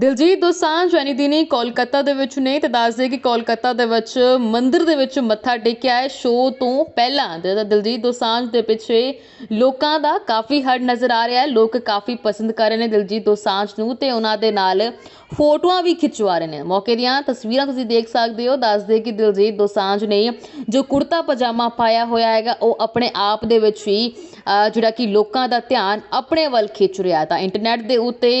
ਦਿਲਜੀਤ ਦੋਸਾਂਝ ਐਨੀ ਦਿਨੀ ਕੋਲਕਾਤਾ ਦੇ ਵਿੱਚ ਨੇ ਤੇ ਦੱਸਦੇ ਕਿ ਕੋਲਕਾਤਾ ਦੇ ਵਿੱਚ ਮੰਦਿਰ ਦੇ ਵਿੱਚ ਮੱਥਾ ਟੇਕਿਆ ਹੈ। ਸ਼ੋਅ ਤੋਂ ਪਹਿਲਾਂ ਜਿਹੜਾ ਦਿਲਜੀਤ ਦੋਸਾਂਝ ਦੇ ਪਿੱਛੇ ਲੋਕਾਂ ਦਾ ਕਾਫੀ ਹੜ ਨਜ਼ਰ ਆ ਰਿਹਾ ਹੈ। ਲੋਕ ਕਾਫੀ ਪਸੰਦ ਕਰ ਰਹੇ ਨੇ ਦਿਲਜੀਤ ਦੋਸਾਂਝ ਨੂੰ ਤੇ ਉਹਨਾਂ ਦੇ ਨਾਲ ਫੋਟੋਆਂ ਵੀ ਖਿਚਵਾ ਰਹੇ ਨੇ। ਮੌਕੇ ਦੀਆਂ ਤਸਵੀਰਾਂ ਤੁਸੀਂ ਦੇਖ ਸਕਦੇ ਹੋ। ਦੱਸਦੇ ਕਿ ਦਿਲਜੀਤ ਦੋਸਾਂਝ ਨੇ ਜੋ ਕੁੜਤਾ ਪਜਾਮਾ ਪਾਇਆ ਹੋਇਆ ਹੈਗਾ, ਉਹ ਆਪਣੇ ਆਪ ਦੇ ਵਿੱਚ ਹੀ ਜਿਹੜਾ ਕਿ ਲੋਕਾਂ ਦਾ ਧਿਆਨ ਆਪਣੇ ਵੱਲ ਖਿੱਚ ਰਿਹਾ ਤਾਂ ਇੰਟਰਨੈਟ ਦੇ ਉੱਤੇ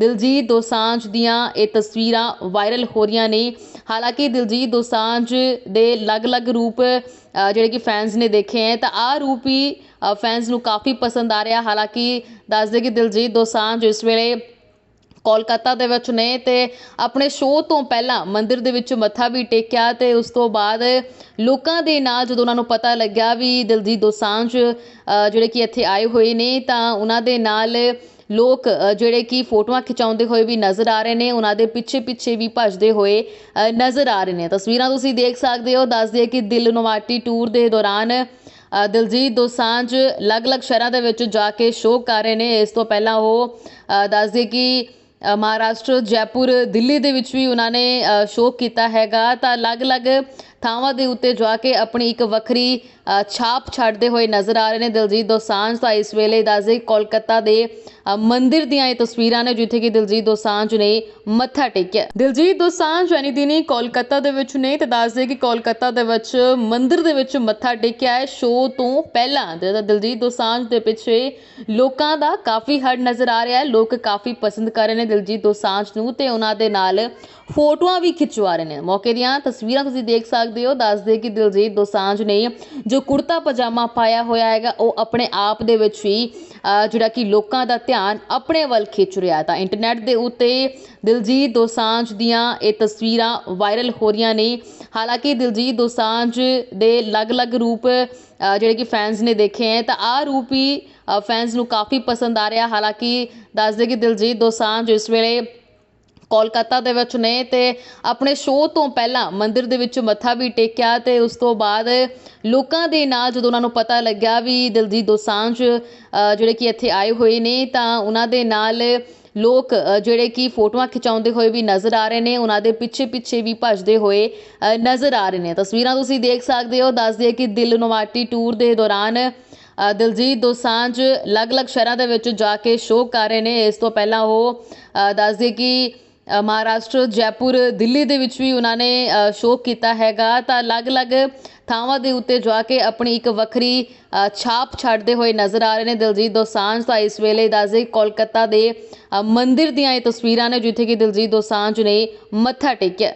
ਦਿਲਜੀਤ ਦੋਸਾਂਝ ਦੀਆਂ ਇਹ ਤਸਵੀਰਾਂ ਵਾਇਰਲ ਹੋ ਰਹੀਆਂ ਨੇ। ਹਾਲਾਂਕਿ ਦਿਲਜੀਤ ਦੋਸਾਂਝ ਦੇ ਅਲੱਗ-ਅਲੱਗ ਰੂਪ ਜਿਹੜੇ ਕਿ ਫੈਨਸ ਨੇ ਦੇਖੇ ਹੈ, ਤਾਂ ਆਹ ਰੂਪ ਹੀ ਫੈਨਸ ਨੂੰ ਕਾਫੀ ਪਸੰਦ ਆ ਰਿਹਾ। ਹਾਲਾਂਕਿ ਦੱਸਦੇ ਕਿ ਦਿਲਜੀਤ ਦੋਸਾਂਝ ਇਸ ਵੇਲੇ ਕੋਲਕਾਤਾ ਦੇ ਵਿੱਚ ਨੇ ਤੇ ਆਪਣੇ ਸ਼ੋਅ ਤੋਂ ਪਹਿਲਾਂ ਮੰਦਿਰ ਦੇ ਵਿੱਚ ਮੱਥਾ ਵੀ ਟੇਕਿਆ ਤੇ ਉਸ ਤੋਂ ਬਾਅਦ ਲੋਕਾਂ ਦੇ ਨਾਲ ਜਦੋਂ ਉਹਨਾਂ ਨੂੰ ਪਤਾ ਲੱਗਿਆ ਵੀ ਦਿਲਜੀਤ ਦੋਸਾਂਝ ਜਿਹੜੇ ਕਿ ਇੱਥੇ ਆਏ ਹੋਏ ਨੇ ਤਾਂ ਉਹਨਾਂ ਦੇ ਨਾਲ ਲੋਕ ਜਿਹੜੇ ਕਿ ਫੋਟੋਆਂ ਖਿਚਾਉਂਦੇ ਹੋਏ ਵੀ ਨਜ਼ਰ ਆ ਰਹੇ ਨੇ ਉਹਨਾਂ ਦੇ ਪਿੱਛੇ ਪਿੱਛੇ ਵੀ ਭੱਜਦੇ ਹੋਏ ਨਜ਼ਰ ਆ ਰਹੇ ਨੇ। ਤਸਵੀਰਾਂ ਤੁਸੀਂ ਦੇਖ ਸਕਦੇ ਹੋ ਦੱਸਦੇ ਕਿ ਦਿਲ ਨਵਾਟੀ ਟੂਰ ਦੇ ਦੌਰਾਨ ਦਿਲਜੀਤ ਦੋਸਾਂਝ ਅਲੱਗ-ਅਲੱਗ ਸ਼ਹਿਰਾਂ ਦੇ ਵਿੱਚ ਜਾ ਕੇ ਸ਼ੋਅ ਕਰ ਰਹੇ ਨੇ। ਇਸ ਤੋਂ ਪਹਿਲਾਂ ਉਹ ਅ, ਦੱਸਦੇ ਕਿ ਮਹਾਰਾਸ਼ਟਰ ਜੈਪੁਰ ਦਿੱਲੀ ਦੇ ਵਿੱਚ ਵੀ ਉਹਨਾਂ ਨੇ ਸ਼ੋਅ ਕੀਤਾ ਹੈਗਾ। ਤਾਂ ਅਲੱਗ-ਅਲੱਗ ਥਾਵਾਂ ਦੇ ਉੱਤੇ ਜਾ ਕੇ ਆਪਣੀ ਇੱਕ ਵੱਖਰੀ ਛਾਪ ਛੱਡਦੇ ਹੋਏ ਨਜ਼ਰ ਆ ਰਹੇ ਨੇ। ਦਿਲਜੀਤ ਦੋਸਾਂਝ ਤਾਂ ਇਸ ਵੇਲੇ ਦੱਸਦੇ ਕੋਲਕਾਤਾ ਦੇ ਅ, ਮੰਦਿਰ ਦੀਆਂ ਇਹ ਤਸਵੀਰਾਂ ਨੇ ਜਿੱਥੇ ਕਿ ਦਿਲਜੀਤ ਦੋਸਾਂਝ ਨੇ ਮੱਥਾ ਟੇਕਿਆ। ਦਿਲਜੀਤ ਦੋਸਾਂਝ ਯਾਨੀ ਦਿਨੀ ਕੋਲਕਾਤਾ ਦੇ ਵਿੱਚ ਨੇ ਤੇ ਦੱਸਦੇ ਕਿ ਕੋਲਕਾਤਾ ਦੇ ਵਿੱਚ ਮੰਦਿਰ ਦੇ ਵਿੱਚ ਮੱਥਾ ਟੇਕਿਆ ਹੈ। ਸ਼ੋਅ ਤੋਂ ਪਹਿਲਾਂ ਜਿਹੜਾ ਦਿਲਜੀਤ ਦੋਸਾਂਝ ਦੇ ਪਿੱਛੇ ਲੋਕਾਂ ਦਾ ਕਾਫੀ ਹੜ ਨਜ਼ਰ ਆ ਰਿਹਾ ਹੈ। ਲੋਕ ਕਾਫੀ ਪਸੰਦ ਕਰ ਰਹੇ ਨੇ ਦਿਲਜੀਤ ਦੋਸਾਂਝ ਨੂੰ ਤੇ ਉਹਨਾਂ ਦੇ ਨਾਲ ਫੋਟੋਆਂ ਵੀ ਖਿਚਵਾ ਰਹੇ ਨੇ। ਮੌਕੇ ਦੀਆਂ ਤਸਵੀਰਾਂ ਤੁਸੀਂ ਦੇਖ ਸਕਦੇ ਹੋ। ਦੱਸਦੇ ਕਿ ਦਿਲਜੀਤ ਦੋਸਾਂਝ ਨੇ ਜੋ ਕੁੜਤਾ ਪਜਾਮਾ ਪਾਇਆ ਹੋਇਆ ਹੈਗਾ, ਉਹ ਆਪਣੇ ਆਪ ਦੇ ਵਿੱਚ ਹੀ ਜਿਹੜਾ ਕਿ ਲੋਕਾਂ ਦਾ ਧਿਆਨ ਆਪਣੇ ਵੱਲ ਖਿੱਚ ਰਿਹਾ ਤਾਂ ਇੰਟਰਨੈਟ ਦੇ ਉੱਤੇ ਦਿਲਜੀਤ ਦੋਸਾਂਝ ਦੀਆਂ ਇਹ ਤਸਵੀਰਾਂ ਵਾਇਰਲ ਹੋ ਰਹੀਆਂ ਨੇ। ਹਾਲਾਂਕਿ ਦਿਲਜੀਤ ਦੋਸਾਂਝ ਦੇ ਅਲੱਗ-ਅਲੱਗ ਰੂਪ ਜਿਹੜੇ ਕਿ ਫੈਨਸ ਨੇ ਦੇਖੇ ਹੈ, ਤਾਂ ਆਹ ਰੂਪ ਹੀ ਫੈਨਸ ਨੂੰ ਕਾਫੀ ਪਸੰਦ ਆ ਰਿਹਾ। ਹਾਲਾਂਕਿ ਦੱਸਦੇ ਕਿ ਦਿਲਜੀਤ ਦੋਸਾਂਝ ਇਸ ਵੇਲੇ ਕੋਲਕਾਤਾ ਦੇ ਵਿੱਚ ਨੇ ਤੇ ਆਪਣੇ ਸ਼ੋਅ ਤੋਂ ਪਹਿਲਾਂ ਮੰਦਿਰ ਦੇ ਵਿੱਚ ਮੱਥਾ ਵੀ ਟੇਕਿਆ ਤੇ ਉਸ ਤੋਂ ਬਾਅਦ ਲੋਕਾਂ ਦੇ ਨਾਲ ਜਦੋਂ ਉਹਨਾਂ ਨੂੰ ਪਤਾ ਲੱਗਿਆ ਵੀ ਦਿਲਜੀਤ ਦੋਸਾਂਝ ਜਿਹੜੇ ਕਿ ਇੱਥੇ ਆਏ ਹੋਏ ਨੇ ਤਾਂ ਉਹਨਾਂ ਦੇ ਨਾਲ ਲੋਕ ਜਿਹੜੇ ਕਿ ਫੋਟੋਆਂ ਖਿਚਾਉਂਦੇ ਹੋਏ ਵੀ ਨਜ਼ਰ ਆ ਰਹੇ ਨੇ ਉਹਨਾਂ ਦੇ ਪਿੱਛੇ ਪਿੱਛੇ ਵੀ ਭੱਜਦੇ ਹੋਏ ਨਜ਼ਰ ਆ ਰਹੇ ਨੇ। ਤਸਵੀਰਾਂ ਤੁਸੀਂ ਦੇਖ ਸਕਦੇ ਹੋ ਦੱਸਦੇ ਕਿ ਦਿਲ ਨਵਾਟੀ ਟੂਰ ਦੇ ਦੌਰਾਨ ਦਿਲਜੀਤ ਦੋਸਾਂਝ ਅਲੱਗ-ਅਲੱਗ ਸ਼ਹਿਰਾਂ ਦੇ ਵਿੱਚ ਜਾ ਕੇ ਸ਼ੋਅ ਕਰ ਰਹੇ ਨੇ। ਇਸ ਤੋਂ ਪਹਿਲਾਂ ਉਹ ਅ, ਦੱਸਦੇ ਕਿ ਮਹਾਰਾਸ਼ਟਰ ਜੈਪੁਰ ਦਿੱਲੀ ਦੇ ਵਿੱਚ ਵੀ ਉਹਨਾਂ ਨੇ ਸ਼ੋਅ ਕੀਤਾ ਹੈਗਾ। ਤਾਂ ਅਲੱਗ-ਅਲੱਗ ਥਾਵਾਂ ਦੇ ਉੱਤੇ ਜਾ ਕੇ ਆਪਣੀ ਇੱਕ ਵੱਖਰੀ ਛਾਪ ਛੱਡਦੇ ਹੋਏ ਨਜ਼ਰ ਆ ਰਹੇ ਨੇ ਦਿਲਜੀਤ ਦੋਸਾਂਝ। ਤਾਂ ਇਸ ਵੇਲੇ ਦੱਸਦੇ ਕੋਲਕਾਤਾ ਦੇ ਅ, ਮੰਦਿਰ ਦੀਆਂ ਇਹ ਤਸਵੀਰਾਂ ਨੇ ਜਿੱਥੇ ਕਿ ਦਿਲਜੀਤ ਦੋਸਾਂਝ ਨੇ ਮੱਥਾ ਟੇਕਿਆ।